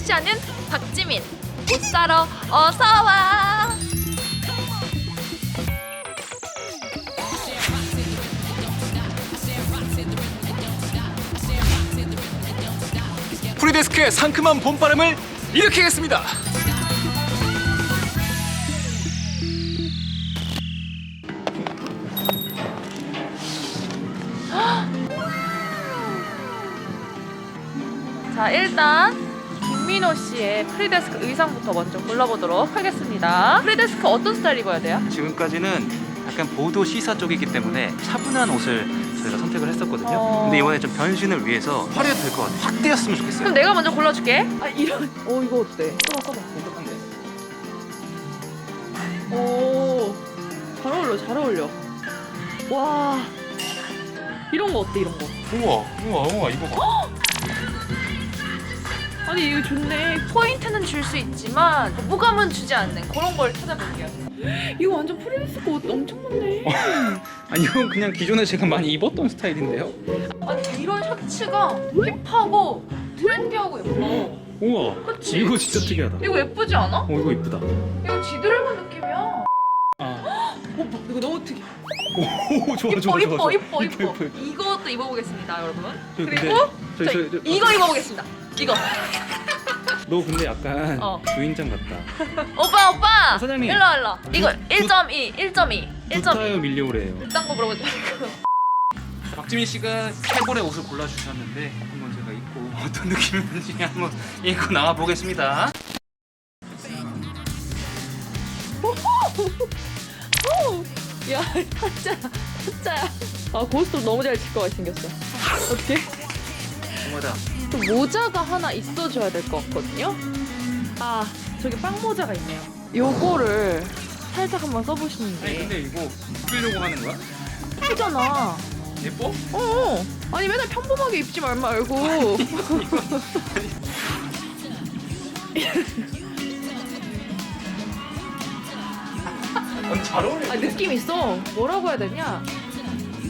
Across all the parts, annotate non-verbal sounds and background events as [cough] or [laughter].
섹시하는 박지민 옷 사러 어서 와. 프리데스크의 상큼한 봄바람을 일으키겠습니다. 자 일단 김민호 씨의 프리데스크 의상부터 먼저 골라보도록 하겠습니다. 프리데스크 어떤 스타일 입어야 돼요? 지금까지는 약간 보도 시사 쪽이기 때문에 차분한 옷을 저희가 선택을 했었거든요. 어. 근데 이번에 좀 변신을 위해서 화려해도 될 것 같아요. 확 떼었으면 좋겠어요. 그럼 내가 먼저 골라줄게. 아 이런. 어 이거 어때? 써봐 써봐. 어떡한데? 오. 잘 어울려 잘 어울려. 와. 이런 거 어때 이런 거? 우와, 우와, 우와, 이거 봐. 아니 이거 좋네. 포인트는 줄 수 있지만 무감은 주지 않는 그런 걸 찾아볼게요. 이거 완전 프리데스크 옷 엄청 많네. [laughs] 아니 이건 그냥 기존에 제가 많이 입었던 스타일인데요. 아니 이런 셔츠가 힙하고 트렌디하고 예뻐. 우와, 그치? 이거 진짜 특이하다. 이거 예쁘지 않아? 어, 이거 이쁘다. 이거 지드래곤 느낌이야. 아, 오빠 이거 너무 특이해. 오, 좋아, 이뻐 좋아, 이뻐 좋아. 이뻐 이뻐. 이뻐. 이것도 입어보겠습니다 여러분. 저 근데 그리고 저희, 저, 저희, 저, 이거 입어보겠습니다. 이거. 너 근데 약간 어. 주인장 같다. 오빠 오빠. 어, 사장님. 일로 와, 일로. 와. 이거 두- 1.2 1.2 1.2. 부타요 밀려오래요. 그딴 거 물어보지 말고. 박지민 씨가 캐볼의 옷을 골라 주셨는데 한번 제가 입고 어떤 느낌인지 한번 입고 나와 보겠습니다. 야 [laughs] 타짜야 타짜야. 아 고스톱 너무 잘 칠 것 같이 생겼어. 어떻게? 고마다. 또 모자가 하나 있어줘야 될 것 같거든요. 아 저기 빵 모자가 있네요. 요거를 살짝 한번 아니 써보시는데 근데 이거 입으려고 하는 거야? 예쁘잖아. 예뻐? 어. 아니 맨날 평범하게 입지 말 말고. [laughs] 아니 잘 어울려. 아 느낌 있어. 뭐라고 해야 되냐?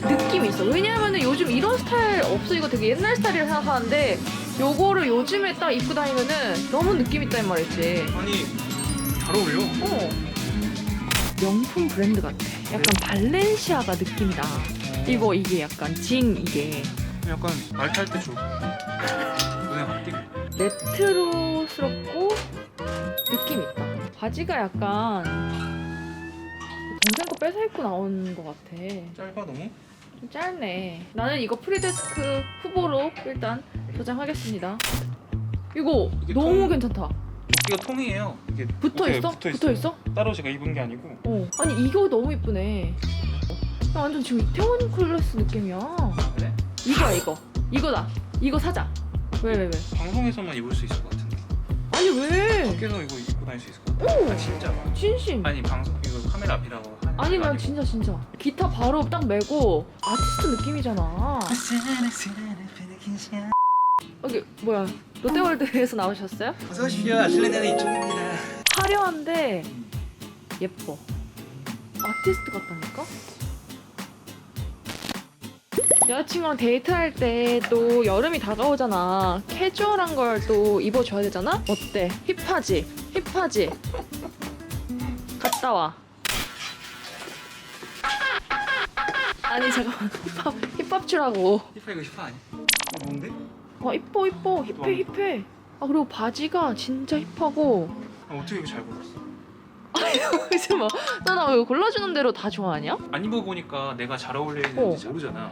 느낌 있어. 왜냐하면 요즘 이런 스타일 없어. 이거 되게 옛날 스타일이라 생각하는데 요거를 요즘에 딱 입고 다니면은 너무 느낌 있다는 말이지. 아니 잘 어울려. 어. 명품 브랜드 같아. 약간 발렌시아가 느낌이다. 이거 이게 약간 징 이게 약간 말 탈 때 줘. 눈에 확 띄고. 레트로스럽고 느낌 있다. 바지가 약간 동생 거 뺏어 입고 나온 것 같아. 짧아 너무? 좀 짧네. 나는 이거 프리데스크 후보로 일단 도장하겠습니다. 이거 이게 너무 통- 괜찮다. 조끼가 통이에요. 이게 붙어 어깨에 있어? 붙어 붙어 있어? 따로 제가 입은 게 아니고. 어. 아니 이거 너무 이쁘네. 나 완전 지금 이태원 클래스 느낌이야. 그래? 이거야 이거. 이거다. 이거 사자. 왜 왜 왜? 방송에서만 입을 수 있을 것 같은데. 아니 왜? 밖에서 이거 입고 다닐 수 있을 것 같아. 오. 아 진짜. 진심. 아니 방송 이거 카메라 앞이라고 아니 거 난. 진짜 진짜 기타 바로 딱 메고 아티스트 느낌이잖아. 여기 뭐야 롯데월드에서 나오셨어요? 어서 오십시오. 아틀란타는 이쪽입니다. 화려한데 예뻐. 아티스트 같다니까? 여자친구랑 데이트할 때 또 여름이 다가오잖아. 캐주얼한 걸 또 입어줘야 되잖아? 어때? 힙하지? 힙하지? 갔다 와. 아니 잠깐만 힙합 힙합 추라고. 히파 이거 히파 아니야? 이거 뭔데? 아 이뻐 이뻐 힙해 힙해. 아 그리고 바지가 진짜 힙하고. 아, 어떻게 이거 잘 골랐어? 그치 뭐. 너나 왜 골라주는 대로 다 좋아하냐? 안 입어보니까 내가 잘 어울리는지 어. 모르잖아.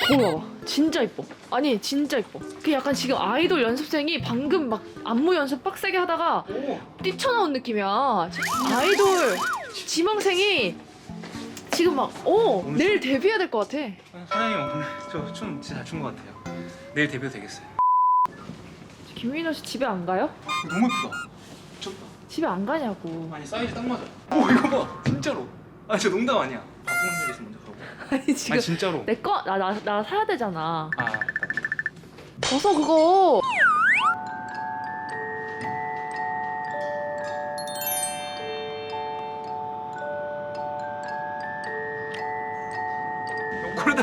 봐봐. 진짜 이뻐. 아니 진짜 이뻐. 그 약간 지금 아이돌 연습생이 방금 막 안무 연습 빡세게 하다가 오. 뛰쳐나온 느낌이야. 아이돌 지망생이 지금 막 어, 내일 데뷔해야 될 것 같아. 사장님 오늘 저춤 진짜 잘 춘 것 같아요. 내일 데뷔 되겠어요. 김민호 씨 집에 안 가요? 너무 예쁘다. 미쳤다. 집에 안 가냐고. 아니 사이즈 딱 맞아. 오 이거 봐. 진짜로. 아 진짜 농담 아니야. 바꾸는 일 있으면 먼저 가고. [laughs] 아니 지금 아니 진짜로. 내 거 나 나 나 사야 되잖아. 아. 벗어 그거.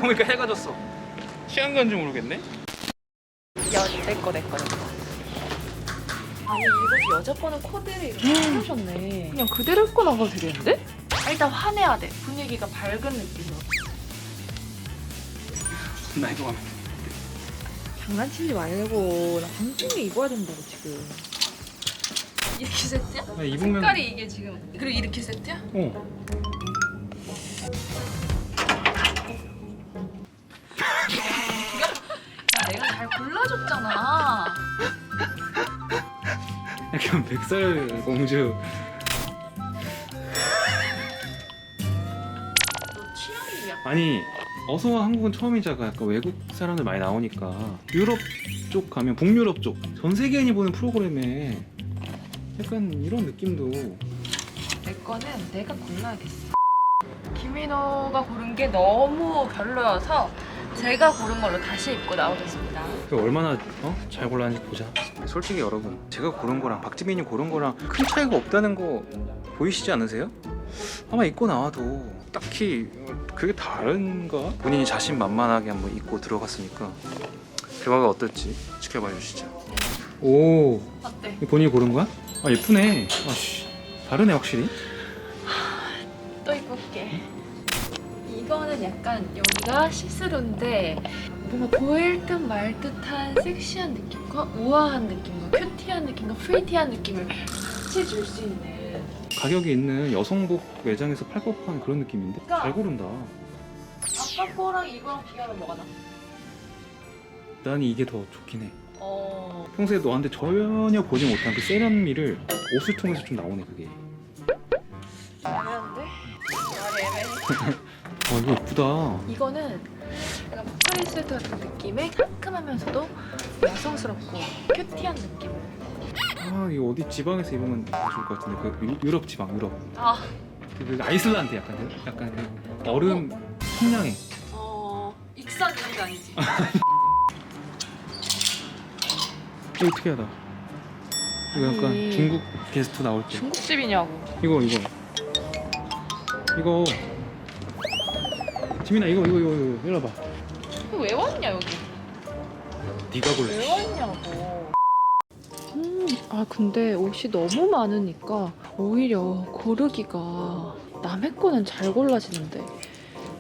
보니까 해가 졌어. 시간 간줄 모르겠네. 야, 내 거, 내 거, 내 거. 아니 이거 여자 거는 코디를 이렇게 해놓으셨네. 그냥 그대로 입고 나가도 되겠는데? 아, 일단 화내야 돼. 분위기가 밝은 느낌으로. 나 이거 가면 장난치지 말고 나 방송에 입어야 된다고 지금. 이렇게 세트야? 돼. 입으면 색깔이 이게 지금 그리고 이렇게 세트야? 어. 약간 백설 공주. 아니 어서와 한국은 처음이자가 약간 외국 사람들 많이 나오니까 유럽 쪽 가면 북유럽 쪽 전 세계인이 보는 프로그램에 약간 이런 느낌도 내 거는 내가 골라야겠어. 김민호가 고른 게 너무 별로여서 제가 고른 걸로 다시 입고 나오겠습니다. 그 얼마나 어? 잘 골랐는지 보자. 솔직히 여러분, 제가 고른 거랑 박지민이 고른 거랑 큰 차이가 없다는 거 보이시지 않으세요? 아마 입고 나와도 딱히 그게 다른가? 본인이 자신 만만하게 한번 입고 들어갔으니까 결과가 어떨지 지켜봐 주시죠. 오, 어때? 본인이 고른 거야? 아 예쁘네. 아씨, 다르네 확실히. 이거는 약간 여기가 시스루인데 뭔가 보일 듯 말 듯한 섹시한 느낌과 우아한 느낌과 큐티한 느낌과 프리티한 느낌을 같이 줄 수 있는 가격이 있는 여성복 매장에서 팔 법한 그런 느낌인데 그러니까. 잘 고른다. 아까 거랑 이거랑 비교하면 뭐가 나? 난 이게 더 좋긴 해. 어... 평소에 너한테 전혀 보지 못한 그 세련미를 옷을 통해서 좀 나오네 그게. 애매한데? 말이 애매해. 와 이거 예쁘다. 이거는 약간 포카리 스웨트 같은 느낌의 상큼하면서도 여성스럽고 큐티한 느낌. 아 이거 어디 지방에서 입으면 더 좋을 것 같은데 그 유- 유럽 지방 유럽. 아, 그 아이슬란드 약간 그- 약간 그 얼음 청량해. 어... 익산 이런 게 아니지. 이거 어떻게 하다. 이거 약간 아니. 중국 게스트 나올 때. 중국집이냐고. 이거 이거 이거. 지민아 이거 이거 이거 이거 이리 와봐. 왜 왔냐 여기? 네가 골라. 왜 왔냐고. 음, 아 근데 옷이 너무 많으니까 오히려 고르기가 남의 거는 잘 골라지는데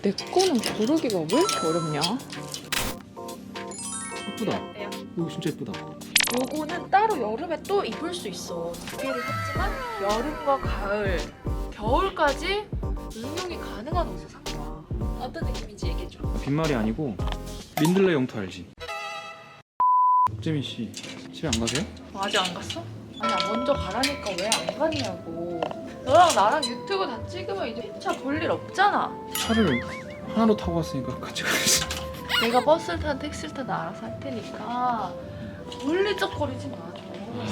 내 거는 고르기가 왜 이렇게 어렵냐? 예쁘다. 어때요? 이거 진짜 예쁘다. 요거는 따로 여름에 또 입을 수 있어. 두 개를 샀지만 여름과 가을, 겨울까지 응용이 가능한 옷을 산 거야. 어떤 느낌인지 얘기해줘. 빈말이 아니고 민들레 영토 알지? 박재민 씨 집에 안 가세요? 아직 안 갔어? 아니 먼저 가라니까 왜 안 갔냐고. 너랑 나랑 유튜브 다 찍으면 이제 차 볼 일 없잖아. 차를 하나로 타고 왔으니까 같이 가야지. 내가 버스를 타든 택시를 타든 알아서 할 테니까 물리적거리지 마. 좀.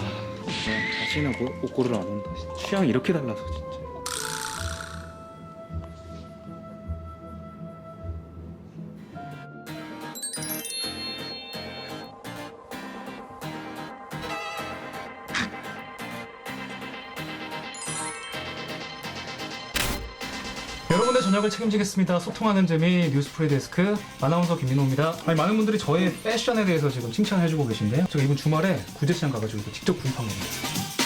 진짜 뭐, 옷 고르러 안 온다. 취향이 이렇게 달라서 진짜. 여러분의 저녁을 책임지겠습니다. 소통하는 재미 뉴스프리 데스크 아나운서 김민호입니다. 아니, 많은 분들이 저의 패션에 대해서 지금 칭찬해주고 계신데요. 제가 이번 주말에 구제시장 가가지고 직접 구입한 겁니다.